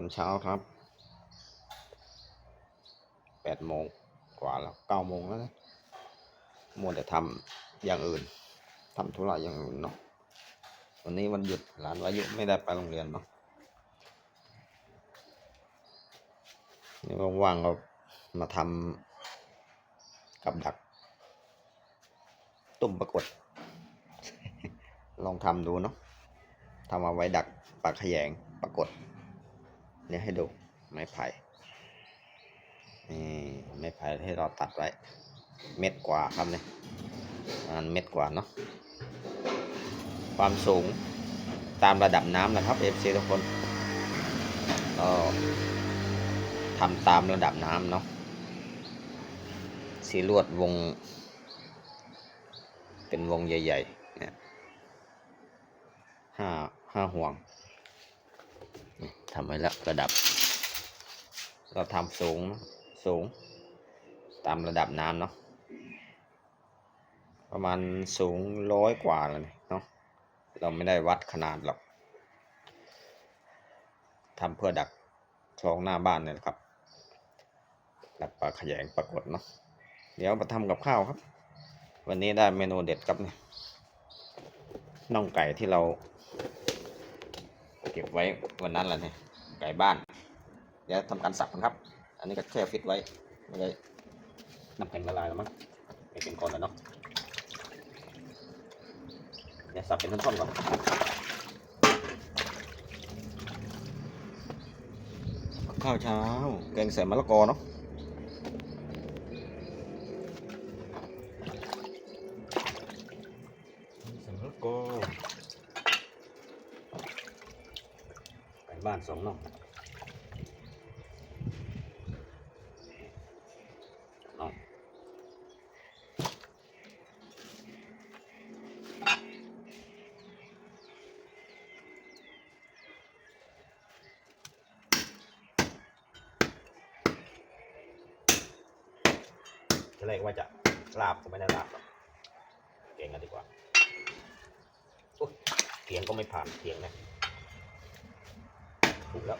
ตอนเช้าครับแปดโมงกว่าแล้วเก้าโมงแล้วนะมัวแต่ทำอย่างอื่นทำธุระอย่างอื่นเนาะวันนี้วันหยุดหลานวายุไม่ได้ไปโรงเรียนเนาะนี่ว่างๆก็มาทำกับดัก ตุ่มปรากฏ ลองทำดูเนาะทำเอาไว้ดักปลาขยงปรากฏ เนี่ยให้ดูไม้ไผ่นี่ไม้ไผ่ที่เราตัดไว้ เม็ดกว่าครับเนี่ยประมันเม็ดกว่าเนาะความสูงตามระดับน้ำนะครับ FC ทุกคนก็ทำตามระดับน้ำเนาะสีลวดวง เป็นวงใหญ่ๆเนี่ยห้าห้าห่วง ทำไว้แล้วระดับ เราทำสูงสูง ตามระดับน้ำเนาะประมาณสูงร้อยกว่าแล้วเนี่ยเนาะเราไม่ได้วัดขนาดหรอกทำเพื่อดักคลองหน้าบ้านเนี่ยครับ ดักปลาขยงปรากฏเนาะเดี๋ยวมาทำกับข้าวครับ วันนี้ได้เมนูเด็ดครับเนี่ยน่องไก่ที่เรา ก็บไว้วันนั้นแหละเนี่ยไก่บ้าน เดี๋ยวทำการสับกันครับ อันนี้ก็แค่ฟิตไว้ไม่ได้น้ำแข็งละลายแล้วมั้งไม่เป็นก้อนแล้วเนาะเดี๋ยวสับเป็นท่อนๆก่อนข้าวเช้าแกงใส่มะละกอเนาะ ใส่มะละกอไก่ บ้านสองนองน่องจะแรกว่าจะลาบก็ไม่ได้ลาบหรอกเก่งกันดีกว่าเถียงก็ไม่ผ่านเถียงนะ ถูกแ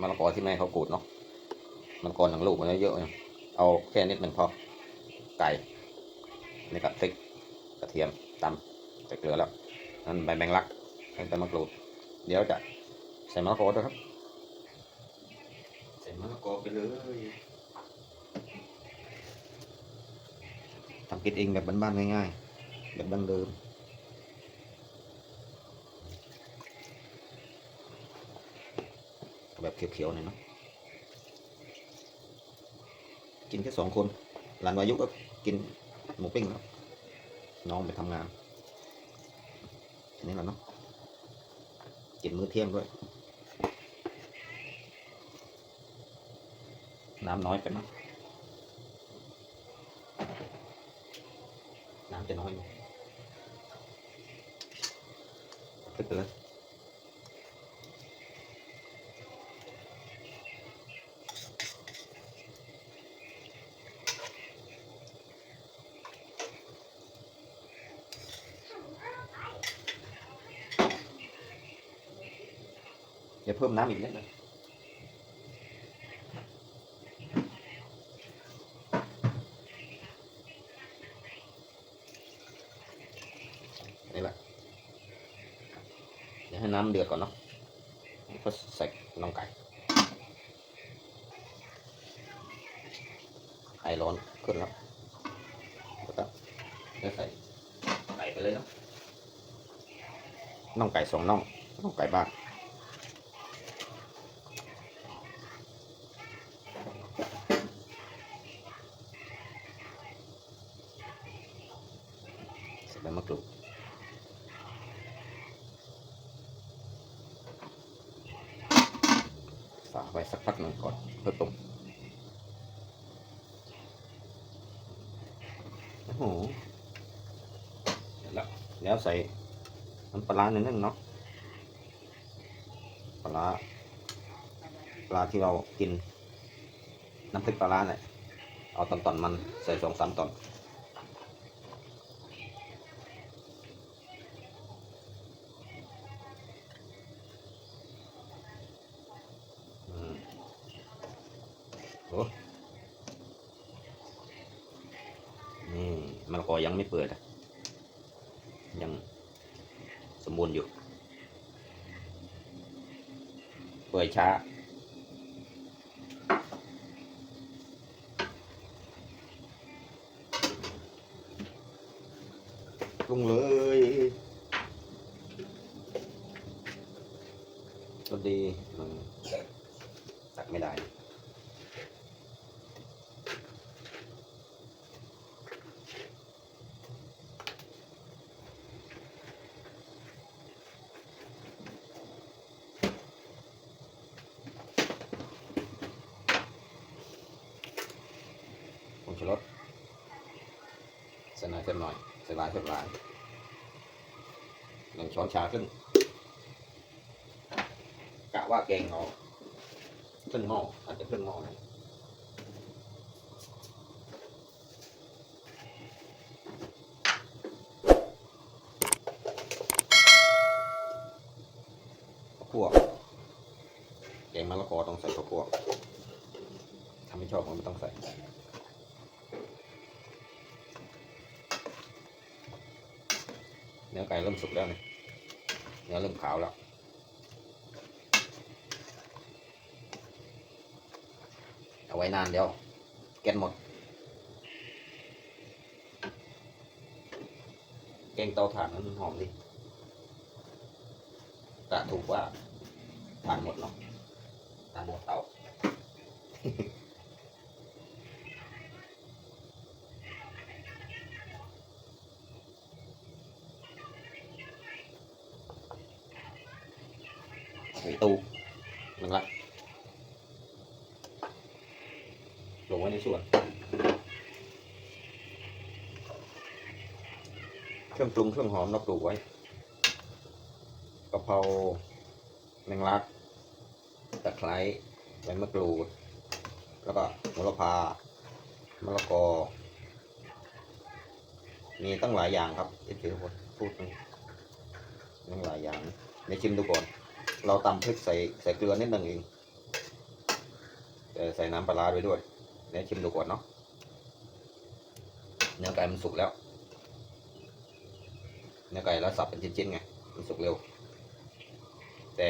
มะละกอที่แม่เขาขูดเนาะมะละกอหนังลูกมันเยอะๆเนี่ยเอาแค่นิดหนึ่งพอไก่นี่กับพริกกระเทียมตำใส่เกลือแล้วนั่นใบแมงลักให้ใบมะกรูด เดี๋ยวจะใส่มะละกอด้วยครับใส่มะละกอไปเลยทำกินเองแบบบ้านๆง่ายๆแบบดั้งเดิม แบบ เขียวๆหน่อยเนาะกินแค่สองคนหลานวายุก็กินหมูปิ้งแล้วน้องไปทำงานอันนี้แหละเนาะกินมื้อเที่ยงด้วย น้ำน้อยไปมั้งน้ำจะน้อยอยู่ตึกไปเลย เพิ่มน้ำอีกนิดนึงนี่แหละเดี๋ยวให้น้ำเดือดก่อนเนาะก็ใส่น้องไก่ไข่ร้อนขึ้นแล้วแล้วก็ใส่ไก่ไปเลยเนาะน่องไก่สองน่องน่องไก่บ้านใส่ใบมะกรูด ฝากไว้สักพักหนึ่งก่อนเพื่อต้มโอ้โหเสร็จ แล้วแล้วใส่น้ำปลาร้านิดนึงเนาะปลาร้าปลาที่เรากิน น้ำพริกปลาร้าเนี่ยเอาตอนตอนมันใส่สองสามตอนอืมโอ้นี่มะละกอยังไม่เปิดอะยังสมบูรณ์อยู่ เปิดช้า ล งเลยก็ดีมันตักไม่ได้ผงชูรสใส่หน่อยเพิ่มหน่อยใส่หลายเพิ่มหลาย ช้อนชาครึ่งกะว่าแกงเอาครึ่งหม้ออาจจะครึ่งหม้อนะข้าวคั่วแกงมะละกอต้องใส่ข้าวคั่วถ้าไม่ชอบก็ไม่ต้องใส่เนื้อไก่เริ่มสุกแล้วเนี่ย เนื้อเริ่มขาวแล้วเอาไว้นานเดี๋ยวแก๊สหมด แกงเตาถ่านมันหอมดิกะถูกว่าถ่านหมดเนาะถ่านหมดเตา ใส่ตู้หนึ่งละลงไว้ในส่วน เครื่อง ปรุงเครื่องหอมเราปลูกไว้กะเพราแมงลักตะไคร้ใบมะกรูด แล้วก็โหระพามะละกอ มีตั้งหลายอย่างครับที่ถือพูดพูดตั้งหลายอย่างในชิมดูก่อน เราตำพริกใส่ใส่เกลือนิดหนึ่งเองแต่ใส่น้ำปลาร้าไปด้วยเดี๋ยวชิมดูก่อนเนาะเนื้อไก่มันสุกแล้ว เนื้อไก่เราสับเป็นชิ้นๆไงมันสุกเร็ว แต่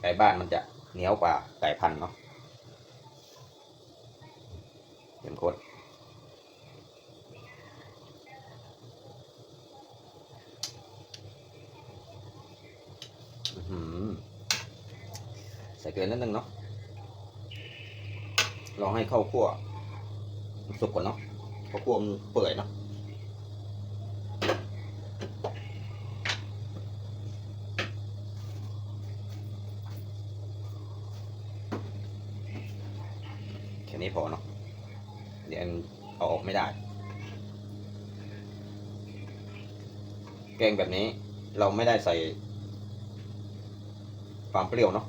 ไก่บ้านมันจะเหนียวกว่าไก่พันเนาะเข้มข้นอือใส่เกลือนิดนึงเนาะรอให้เข้าคั่วสุกก่อนเนาะเพราะคั่วมันเปื่อยเนาะ แค่นี้พอเนาะ เดี๋ยวเอาออกไม่ได้ แก งแบบนี้เราไม่ได้ใส่ความเปรี้ยวเนาะ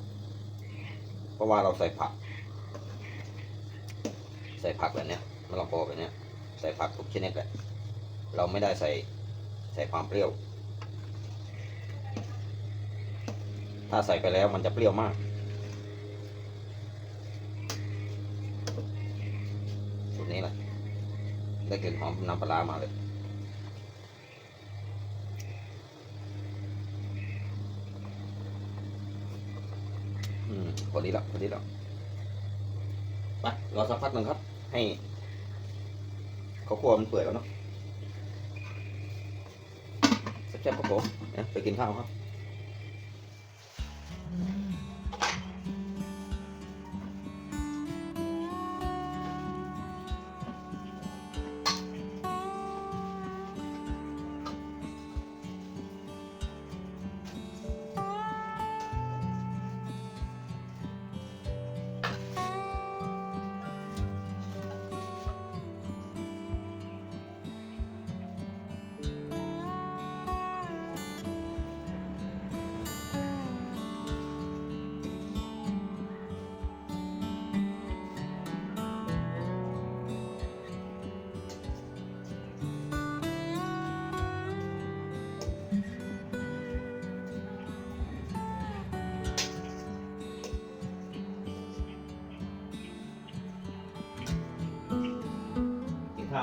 เพราะว่าเราใส่ผัก ใส่ผักแบบเนี้ยมะละกอแบบเนี้ยใส่ผักทุกชนิดแหละเราไม่ได้ใส่ใส่ความเปรี้ยว ถ้าใส่ไปแล้วมันจะเปรี้ยวมาก สูตรนี้แหละได้กลิ่นหอมน้ำปลาร้ามาเลย พอดีแล้วพอดีแล้วไปรอสักพักหนึ่งครับ ให้เขาวคั่วมันเปื่อยแล้วเนาะแซ่บๆครับผมเนี่ยไปกินข้าวครับ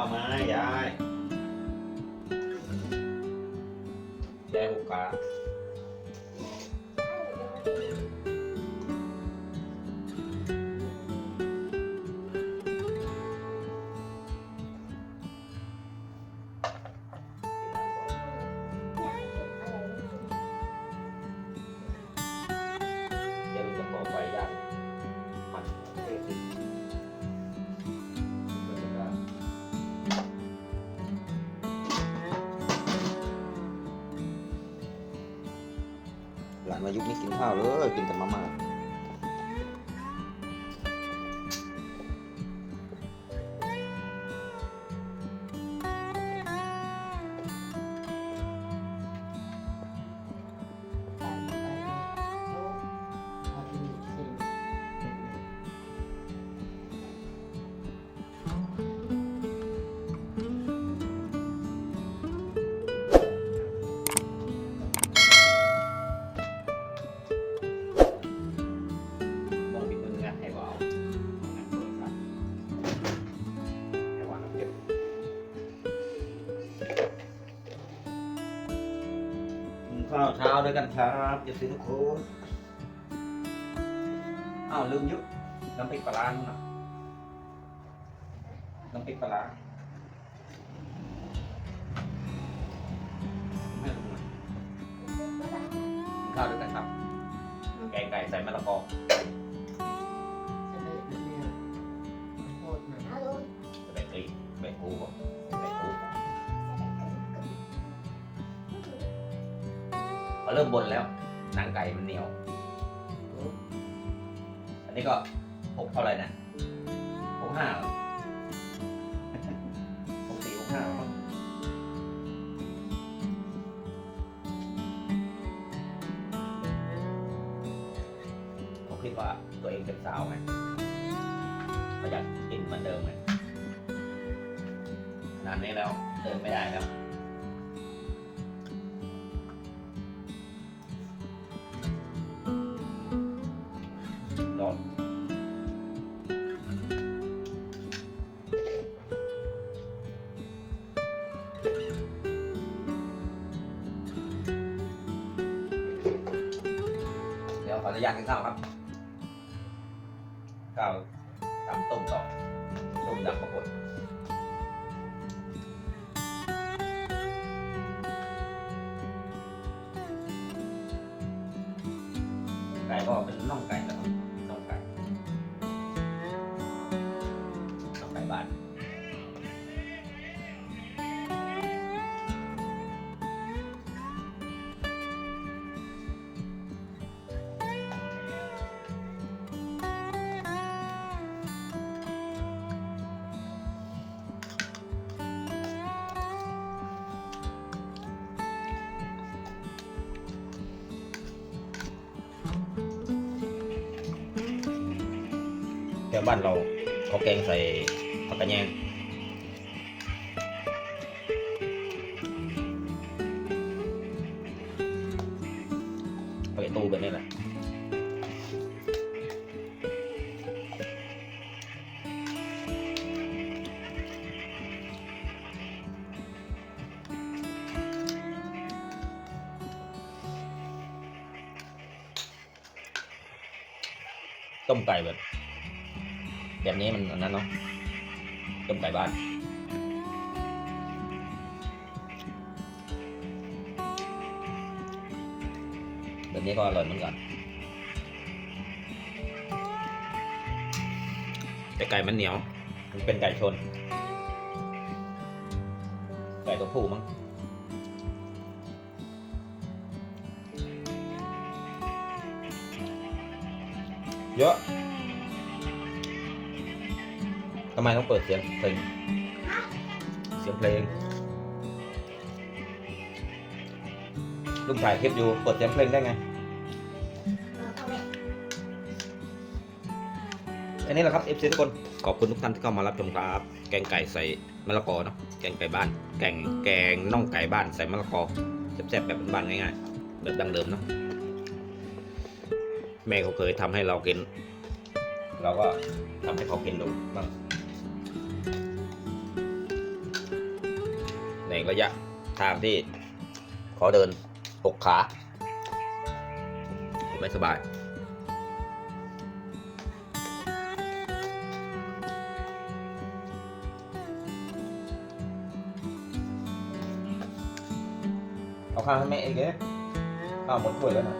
าวไหมยาย หลานมายุคนี้กินข้าวเลยกินแต่มาม่า กินข้าวเช้าด้วยกันครับอย่าซื้อทุกคนอ้าวลืมยุบน้ำพริกปลาร้านู่นนะน้ำพริกปลาร้า บนแล้วหนังไก่มันเหนียว อันนี้ก็หกเท่าไหร่นะหกห้าหกสี่หกห้าผมคิดว่าตัวเองเป็นสาวไงก็อยากกินเหมือนเดิมไงนานนี้แล้วเดินไม่ได้แล้ว อนุญากกินข้าวครับข้าว แถวบ้านเราเขาแกงใส่ผักกระแยงไปตู้แบบนี้แหละต้มไก่แบบ แบบนี้มันอันนั้นเนาะต้มไก่บ้านแบบนี้ก็อร่อยเหมือนกัน แต่ไก่มันเหนียว มันเป็นไก่ชน ไก่ตัวผู้มั้งเยอะ ไมต้องเปิดเสียงเพลงเสียงเพลงลูกถ่ายคลิปอยู่เปิดเสียงเพลงได้ไงอันนี้แหละครับ FC ทุกคนขอบคุณทุกท่านที่เข้ามารับชมครับ แกงไก่ใส่มะละกอเนาะแกงไก่บ้าน แกงแกงน่องไก่บ้านใส่มะละกอแซ่บๆแบบบ้านง่ายๆแบบดังเดิมเนาะแม่เขาเคยทำให้เรากิน เราก็ทำให้เขากินดูบ้าง ระยะทางที่ขอเดินปกขา ไม่สบาย เอาข้าวให้แม่เองเลยข้าวหมดถ้วยแล้วนะ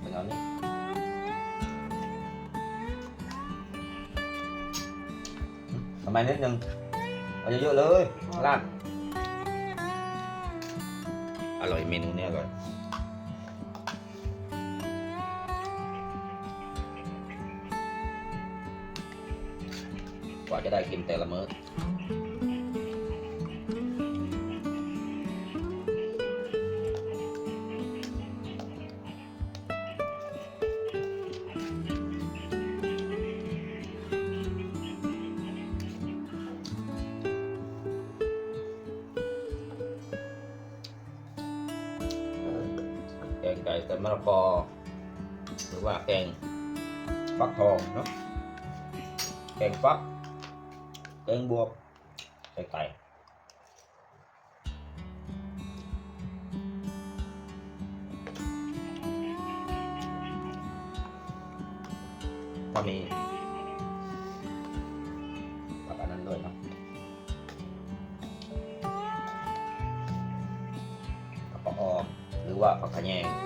เป็นเอานี้ทำไมนิดนึง เอาเยอะๆเลยราดอร่อยเมนูนี้อร่อยกว่าจะได้กินแต่ละมื้อ มะละกอ หรือว่าแกงฟักทองเนาะแกงฟักแกงบวบใส่ไก่ถ้ามีผักอันนั้นด้วยเนาะผักปะออมหรือว่าผักขะแยง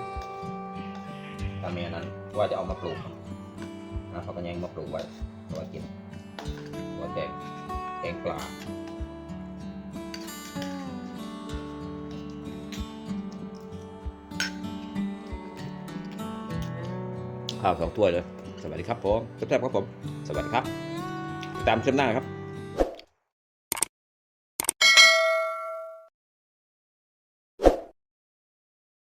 ถ้ามีอันนั้นว่าจะเอามาปลูกนะผักขะแยงมาปลูกไว้เอาไว้กินไว้แกงแกงปลาข้าวสองถ้วยเลย สวัสดีครับผมแซ่บครับผม สวัสดีครับ ตามเช่นหน้าครับ